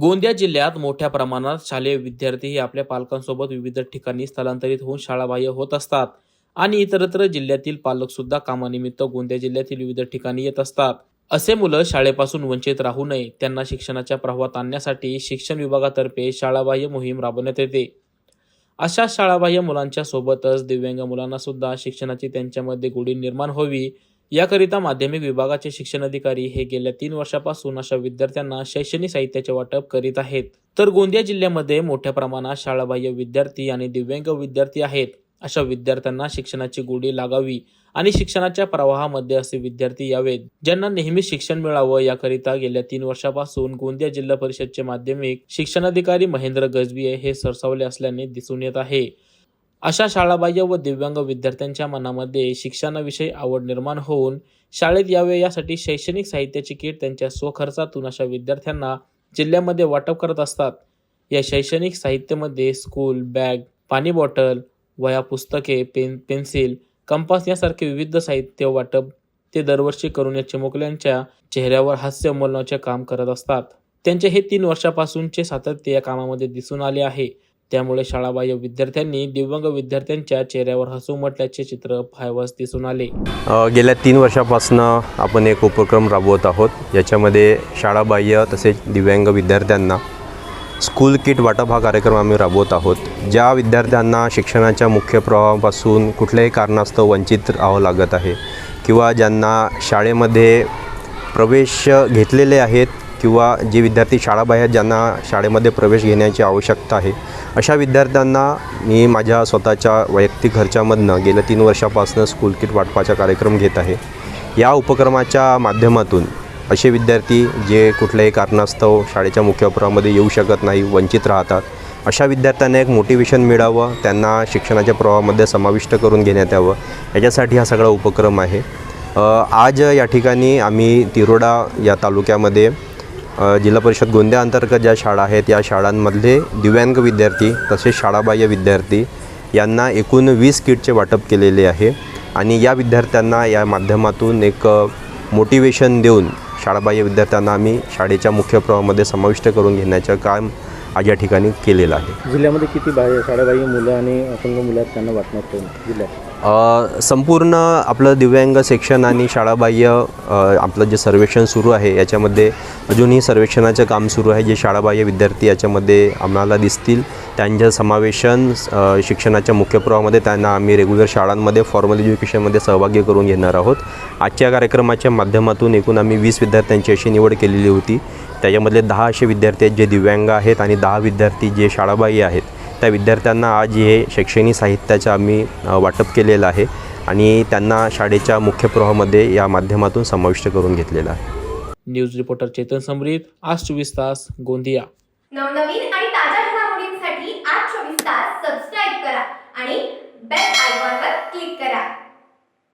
गोंदिया जिल्ह्यात मोठ्या प्रमाणात शालेय विद्यार्थीही आपल्या पालकांसोबत विविध ठिकाणी स्थलांतरित होऊन शाळाबाह्य होत असतात. आणि इतरत्र जिल्ह्यातील पालक सुद्धा कामानिमित्त गोंदिया जिल्ह्यातील विविध ठिकाणी येत असतात. असे मुलं शाळेपासून वंचित राहू नये त्यांना शिक्षणाच्या प्रवाहात आणण्यासाठी शिक्षण विभागातर्फे शाळाबाह्य मोहीम राबवण्यात येते. अशा शाळाबाह्य मुलांच्या सोबतच दिव्यांग मुलांना सुद्धा शिक्षणाची त्यांच्यामध्ये गोडी निर्माण व्हावी याकरिता माध्यमिक विभागाचे शिक्षण अधिकारी हे गेल्या तीन वर्षापासून अशा विद्यार्थ्यांना शैक्षणिक साहित्याचे वाटप करीत आहेत. तर गोंदिया जिल्ह्यामध्ये मोठ्या प्रमाणात शाळाबाह्य विद्यार्थी आणि दिव्यांग विद्यार्थी आहेत. अशा विद्यार्थ्यांना शिक्षणाची गोडी लागावी आणि शिक्षणाच्या प्रवाहामध्ये असे विद्यार्थी यावेत. ज्यांना नेहमी शिक्षण मिळावं याकरिता गेल्या तीन वर्षापासून गोंदिया जिल्हा परिषदचे माध्यमिक शिक्षणाधिकारी महेंद्र गजबिये हे सरसावले असल्याने दिसून येत आहे. अशा शाळाबाह्य व दिव्यांग विद्यार्थ्यांच्या मनामध्ये शिक्षणाविषयी आवड निर्माण होऊन शाळेत यावे यासाठी शैक्षणिक साहित्याची किट त्यांच्या स्वखर्चातून अशा विद्यार्थ्यांना जिल्ह्यामध्ये वाटप करत असतात. या शैक्षणिक साहित्यामध्ये स्कूल बॅग पाणी बॉटल वया पुस्तके पेन पेन्सिल कंपास यासारखे विविध साहित्य वाटप ते दरवर्षी करून या चिमुकल्यांच्या चेहऱ्यावर हास्य उमलण्याचे काम करत असतात. त्यांचे हे तीन वर्षापासूनचे सातत्य या कामामध्ये दिसून आले आहे. त्यामुळे शाळाबाह्य विद्यार्थ्यांनी दिव्यांग विद्यार्थ्यांच्या चेहऱ्यावर हसू म्हटल्याचे चित्र पाहावयास दिसून आले. गेल्या तीन वर्षापासून आपण एक उपक्रम राबवत आहोत. याच्यामध्ये शाळाबाह्य तसेच दिव्यांग विद्यार्थ्यांना स्कूल किट वाटप हा कार्यक्रम आम्ही राबवत आहोत. ज्या विद्यार्थ्यांना शिक्षणाच्या मुख्य प्रवाहापासून कुठल्याही कारणास्तव वंचित राहावं लागत आहे किंवा ज्यांना शाळेमध्ये प्रवेश घेतलेले आहेत किंवा जे विद्यार्थी शाळाबाहेर ज्यांना शाळेमध्ये प्रवेश घेण्याची आवश्यकता आहे अशा विद्यार्थ्यांना मी माझ्या स्वतःच्या वैयक्तिक खर्चामधनं गेल्या तीन वर्षापासून स्कूल किट वाटपाचा कार्यक्रम घेत आहे. या उपक्रमाच्या माध्यमातून असे विद्यार्थी जे कुठल्याही कारणास्तव शाळेच्या मुख्य येऊ शकत नाही वंचित राहतात अशा विद्यार्थ्यांना एक मोटिवेशन मिळावं त्यांना शिक्षणाच्या प्रवाहामध्ये समाविष्ट करून घेण्यात यावं याच्यासाठी हा सगळा उपक्रम आहे. आज या ठिकाणी आम्ही तिरोडा या तालुक्यामध्ये जिल्हा परिषद गोंदियाअंतर्गत ज्या शाळा आहेत या शाळांमधले दिव्यांग विद्यार्थी तसेच शाळाबाह्य विद्यार्थी यांना एकूण वीस किटचे वाटप केलेले आहे. आणि या विद्यार्थ्यांना या माध्यमातून एक मोटिवेशन देऊन शाळाबाह्य विद्यार्थ्यांना आम्ही शाळेच्या मुख्य प्रवाहामध्ये समाविष्ट करून घेण्याचं काम आज या ठिकाणी केलेलं आहे. जिल्ह्यामध्ये किती बाह्य शाळाबाह्य मुलं आणि अपंग मुलं आहेत त्यांना वाटणार जिल्ह्यात. संपूर्ण आपलं दिव्यांग सेक्शन आणि शाळाबाह्य आपलं जे सर्वेक्षण सुरू आहे याच्यामध्ये अजूनही सर्वेक्षणाचं काम सुरू आहे जे शाळाबाह्य विद्यार्थी याच्यामध्ये आम्हाला दिसतील. त्यांचं समावेशन शिक्षणाच्या मुख्य प्रवाहामध्ये त्यांना आम्ही रेग्युलर शाळांमध्ये फॉर्मल एज्युकेशनमध्ये सहभागी करून घेणार आहोत. आजच्या कार्यक्रमाच्या माध्यमातून एकूण आम्ही वीस विद्यार्थ्यांची अशी निवड केलेली होती. त्याच्यामधले दहा असे विद्यार्थी आहेत जे दिव्यांग आहेत आणि दहा विद्यार्थी जे शाळाबाह्य आहेत. त्या विद्यार्थ्यांना आज हे शैक्षणिक साहित्याचं आम्ही वाटप केलेलं आहे आणि त्यांना शाळेच्या मुख्य प्रवाहामध्ये या माध्यमातून समाविष्ट करून घेतलेलं आहे. न्यूज रिपोर्टर चेतन समरीत आज चोवीस तास गोंदिया. नवनवीन